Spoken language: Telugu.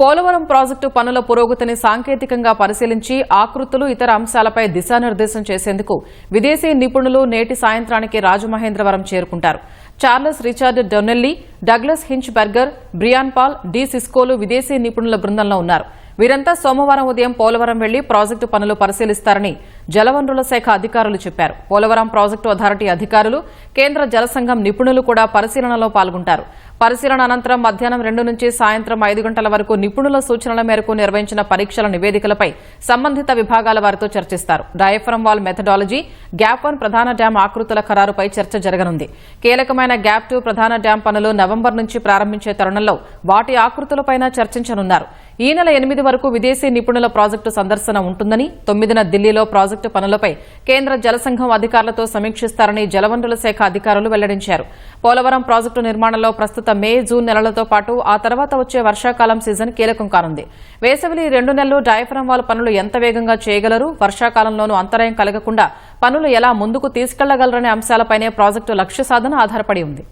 పోలవరం ప్రాజెక్టు పనుల పురోగతిని సాంకేతికంగా పరిశీలించి ఆకృతులు ఇతర అంశాలపై దిశానిర్దేశం చేసేందుకు విదేశీ నిపుణులు నేటి సాయంత్రానికి రాజమహేంద్రవరం చేరుకుంటారు. Charles Richard Donnelly Douglas Hinchberger Brian Paul De సిస్కోలు విదేశీ నిపుణుల బృందంలో ఉన్నారు. వీరంతా సోమవారం ఉదయం పోలవరం వెళ్ళి ప్రాజెక్టు పనులు పరిశీలిస్తారని జలవనరుల శాఖ అధికారులు చెప్పారు. పోలవరం ప్రాజెక్టు అథారిటీ అధికారులు కేంద్ర జల సంఘం నిపుణులు కూడా పరిశీలనలో పాల్గొంటారు. పరిశీలన అనంతరం మధ్యాహ్నం రెండు నుంచి సాయంత్రం ఐదు గంటల వరకు నిపుణుల సూచనల మేరకు నిర్వహించిన పరీక్షల నివేదికలపై సంబంధిత విభాగాల వారితో చర్చిస్తారు. Diaphragm wall methodology gap one ప్రధాన డ్యాం ఆకృతుల ఖరారుపై చర్చ జరగనుంది. కీలకమైన గ్యాప్ టూ ప్రధాన డ్యాం పనులు నవంబర్ నుంచి ప్రారంభించే తరుణంలో వాటి ఆకృతులపైన చర్చించనున్నారు. ఈ నెల ఎనిమిది వరకు విదేశీ నిపుణుల ప్రాజెక్టు సందర్శన ఉంటుందని తొమ్మిదిన ఢిల్లీలో ప్రాజెక్టు పనులపై కేంద్ర జలసంఘం అధికారులతో సమీక్షిస్తారని జలవనరుల శాఖ అధికారులు వెల్లడించారు. పోలవరం ప్రాజెక్టు నిర్మాణంలో ప్రస్తుత మే జూన్ నెలలతో పాటు ఆ తర్వాత వచ్చే వర్షాకాలం సీజన్ కీలకం కానుంది. వేసవిలో రెండు నెలలు డయాఫ్రమ్ వాల్ పనులు ఎంత వేగంగా చేయగలరు? వర్షాకాలంలోనూ అంతరాయం కలగకుండా పనులు ఎలా ముందుకు తీసుకెళ్ళగలరనే అంశాలపైనే ప్రాజెక్టు లక్ష్య సాధన ఆధారపడి ఉంది.